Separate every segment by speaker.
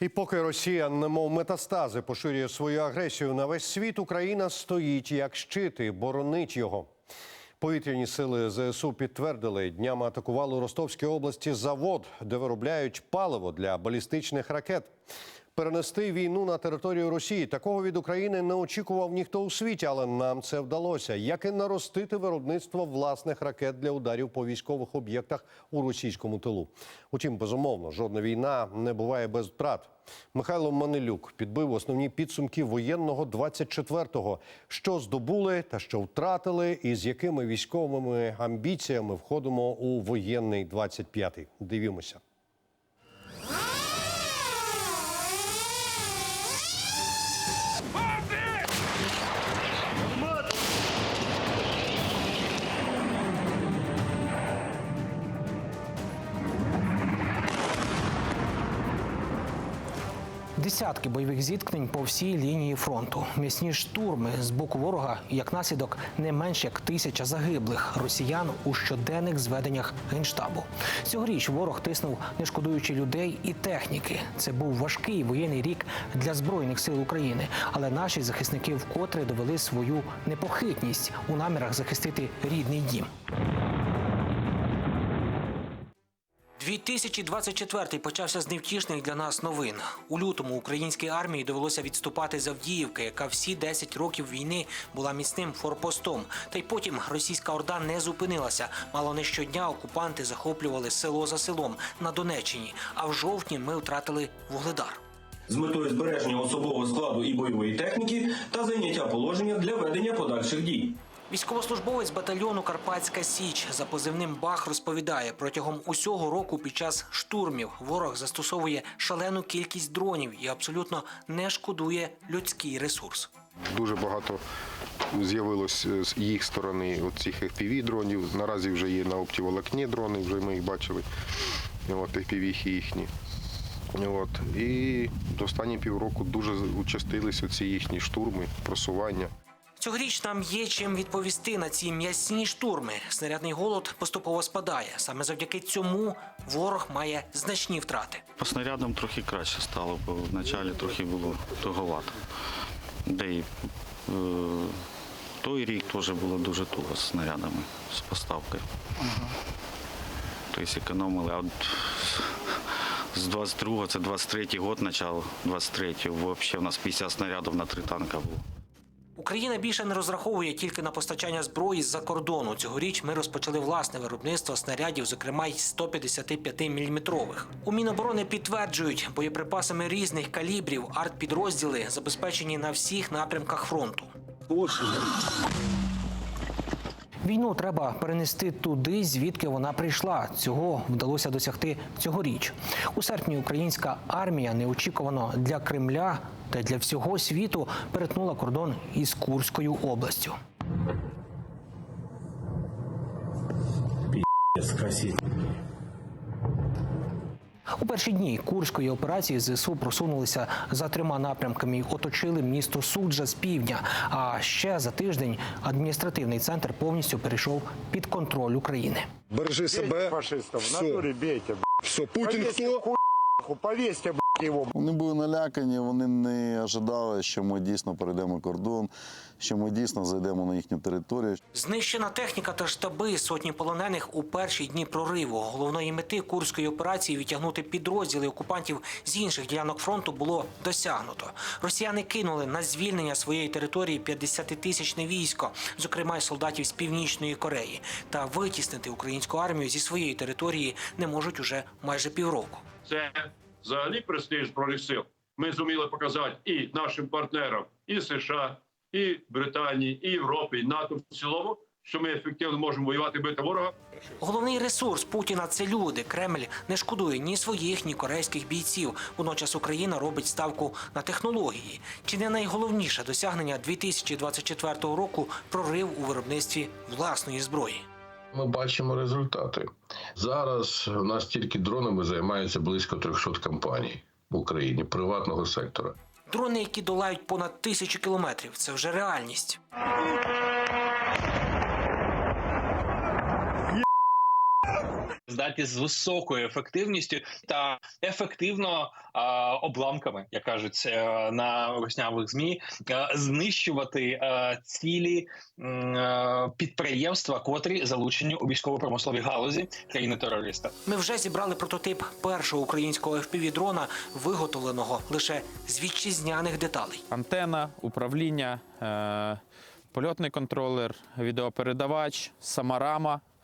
Speaker 1: І поки Росія, немов метастази, поширює свою агресію на весь світ, Україна стоїть як щит і боронить його. Повітряні сили ЗСУ підтвердили, днями атакували у Ростовській області завод, де виробляють паливо для балістичних ракет. Перенести війну на територію Росії такого від України не очікував ніхто у світі, але нам це вдалося. Як і наростити виробництво власних ракет для ударів по військових об'єктах у російському тилу. Утім, безумовно, жодна війна не буває без втрат. Михайло Манилюк підбив основні підсумки воєнного 24-го. Що здобули та що втратили, і з якими військовими амбіціями входимо у воєнний 25-й. Дивімося.
Speaker 2: Десятки бойових зіткнень по всій лінії фронту. М'ясні штурми з боку ворога, як наслідок, не менш як тисяча загиблих росіян у щоденних зведеннях генштабу. Цьогоріч ворог тиснув, не шкодуючи людей і техніки. Це був важкий воєнний рік для збройних сил України, але наші захисники вкотре довели свою непохитність у намірах захистити рідний дім. 2024 почався з невтішних для нас новин. У лютому українській армії довелося відступати з Авдіївки, яка всі 10 років війни була міцним форпостом. Та й потім російська орда не зупинилася. Мало не щодня окупанти захоплювали село за селом на Донеччині. А в жовтні ми втратили вугледар.
Speaker 3: з метою збереження особового складу і бойової техніки та зайняття положення для ведення подальших дій.
Speaker 2: Військовослужбовець батальйону Карпатська Січ за позивним Бах розповідає, протягом усього року під час штурмів ворог застосовує шалену кількість дронів і абсолютно не шкодує людський ресурс.
Speaker 4: Дуже багато з'явилось з їх сторони цих fpv дронів. Наразі вже є на оптіволокні дрони, вже ми їх бачили. От, FPV їхні. От. І до останні півроку дуже участилися ці їхні штурми, просування.
Speaker 2: Цьогоріч нам є чим відповісти на ці м'ясні штурми. Снарядний голод поступово спадає. Саме завдяки цьому ворог має значні втрати.
Speaker 5: По снарядам трохи краще стало, бо вначалі трохи було туговато. Де і е, той рік теж було дуже туго з снарядами, з поставкою. Тобто економили. А от з 22-го, це 23-й год, начало 23-го, взагалі у нас 50 снарядів на три танка було.
Speaker 2: Україна більше не розраховує тільки на постачання зброї з-за кордону. Цьогоріч ми розпочали власне виробництво снарядів, зокрема й 155 мм. У Міноборони підтверджують, боєприпасами різних калібрів артпідрозділи забезпечені на всіх напрямках фронту. Війну треба перенести туди, звідки вона прийшла. Цього вдалося досягти цьогоріч. У серпні українська армія неочікувано для Кремля та для всього світу перетнула кордон із Курською областю. У перші дні курської операції ЗСУ просунулися за трьома напрямками, і оточили місто Суджа з півдня. А ще за тиждень адміністративний центр повністю перейшов під контроль України.
Speaker 6: Бережи себе.
Speaker 7: фашистов. В натурі бійте. б***ь.
Speaker 6: Все, Путін
Speaker 7: Повесьте
Speaker 6: хто?
Speaker 7: хуй, б***ь, его.
Speaker 8: Вони були налякані, вони не ожидали, що ми дійсно перейдемо кордон, що ми дійсно зайдемо на їхню територію.
Speaker 2: Знищена техніка та штаби сотні полонених у перші дні прориву. Головної мети курської операції відтягнути підрозділи окупантів з інших ділянок фронту було досягнуто. Росіяни кинули на звільнення своєї території 50-тисячне військо, зокрема й солдатів з північної Кореї. Та витіснити українську армію зі своєї території не можуть уже майже півроку.
Speaker 9: це взагалі престиж збройних сил. Ми зуміли показати і нашим партнерам, і США, і Британії, і Європі, і НАТО в цілому, що ми ефективно можемо воювати бити ворога.
Speaker 2: Головний ресурс Путіна це люди. Кремль не шкодує ні своїх, ні корейських бійців. Водночас Україна робить ставку на технології. Чи не найголовніше досягнення 2024 року прорив у виробництві власної зброї?
Speaker 10: Ми бачимо результати. Зараз у нас тільки дронами займаються близько 300 компаній в Україні приватного сектора.
Speaker 2: Дрони, які долають понад тисячу кілометрів, це вже реальність.
Speaker 6: Здатність з високою ефективністю та ефективно а, обламками, як кажуть е, на руснявих змі, е, знищувати е, цілі е, підприємства, котрі залучені у військово-промисловій галузі країни терориста.
Speaker 2: Ми вже зібрали прототип першого українського FPV-дрона, виготовленого лише з вітчизняних деталей.
Speaker 11: антена, управління, е, польотний контролер, відеопередавач, сама рама, е,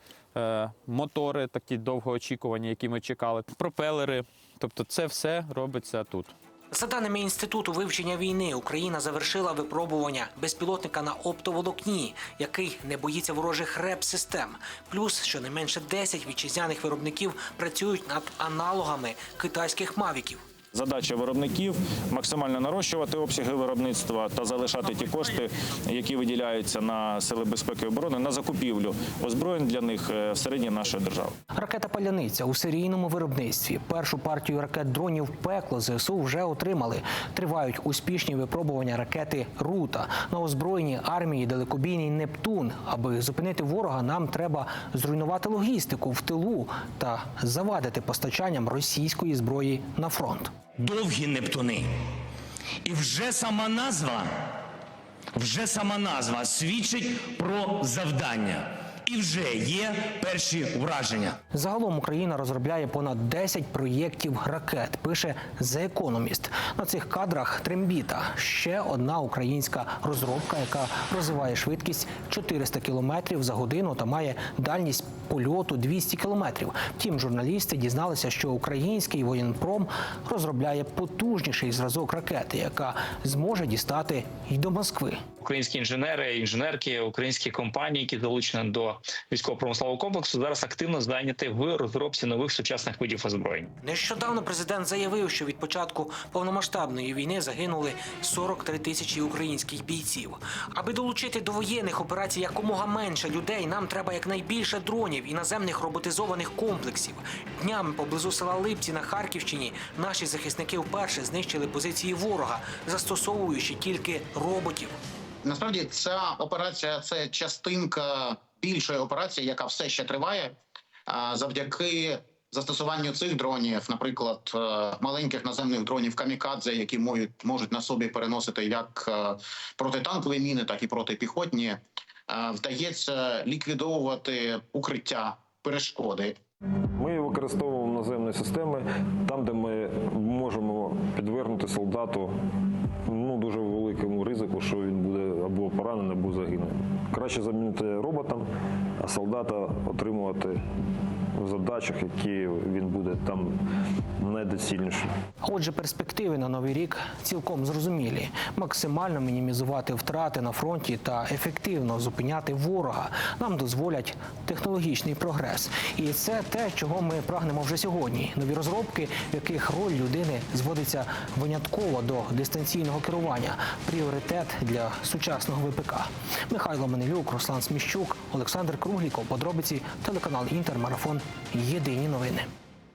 Speaker 11: мотори такі довгоочікувані, які ми чекали, пропелери. Тобто це все робиться тут.
Speaker 2: За даними інституту вивчення війни, Україна завершила випробування безпілотника на оптоволокні, який не боїться ворожих реп-систем. Плюс щонайменше 10 вітчизняних виробників працюють над аналогами китайських мавіків.
Speaker 12: Задача виробників максимально нарощувати обсяги виробництва та залишати ті кошти, які виділяються на сили безпеки і оборони на закупівлю озброєнь для них е, всередині нашої держави.
Speaker 2: Ракета Паляниця у серійному виробництві. Першу партію ракет дронів пекло ЗСУ вже отримали. Тривають успішні випробування ракети Рута на озброєнні армії далекобійний Нептун. Аби зупинити ворога, нам треба зруйнувати логістику в тилу та завадити постачанням російської зброї на фронт.
Speaker 13: Довгі Нептуни. І вже сама назва, вже сама назва свідчить про завдання. І вже є перші враження.
Speaker 2: Загалом Україна розробляє понад 10 проєктів ракет. Пише The Economist. На цих кадрах трембіта ще одна українська розробка, яка розвиває швидкість 400 км за годину та має дальність польоту 200 км. Втім, журналісти дізналися, що український воєнпром розробляє потужніший зразок ракети, яка зможе дістати й до Москви.
Speaker 6: Українські інженери, інженерки, українські компанії, які залучені до військово-промислового комплексу, зараз активно зайняті в розробці нових сучасних видів озброєнь.
Speaker 2: Нещодавно президент заявив, що від початку повномасштабної війни загинули 43 тисячі українських бійців. Аби долучити до воєнних операцій якомога менше людей, нам треба якнайбільше дронів і наземних роботизованих комплексів. Днями поблизу села Липці на Харківщині наші захисники вперше знищили позиції ворога, застосовуючи тільки роботів.
Speaker 14: Насправді ця операція це частинка більшої операції, яка все ще триває. Завдяки застосуванню цих дронів, наприклад, е, маленьких наземних дронів камікадзе, які можуть можуть на собі переносити як е, протитанкові міни, так і протипіхотні, е, вдається ліквідовувати укриття перешкоди.
Speaker 12: Ми використовуємо наземні системи там, де ми можемо підвернути солдату ну, дуже великому ризику, що він буде або поранений, або загинув. Краще замінити роботом, а солдата отримувати задачах, які він буде там найдоцільніший.
Speaker 2: Отже, перспективи на новий рік цілком зрозумілі: максимально мінімізувати втрати на фронті та ефективно зупиняти ворога нам дозволять технологічний прогрес. І це те, чого ми прагнемо вже сьогодні. Нові розробки, в яких роль людини зводиться винятково до дистанційного керування. Пріоритет для сучасного ВПК. Михайло Менелюк, Руслан Сміщук, Олександр Кругліков. Подробиці телеканал Інтер Марафон. Єдині новини.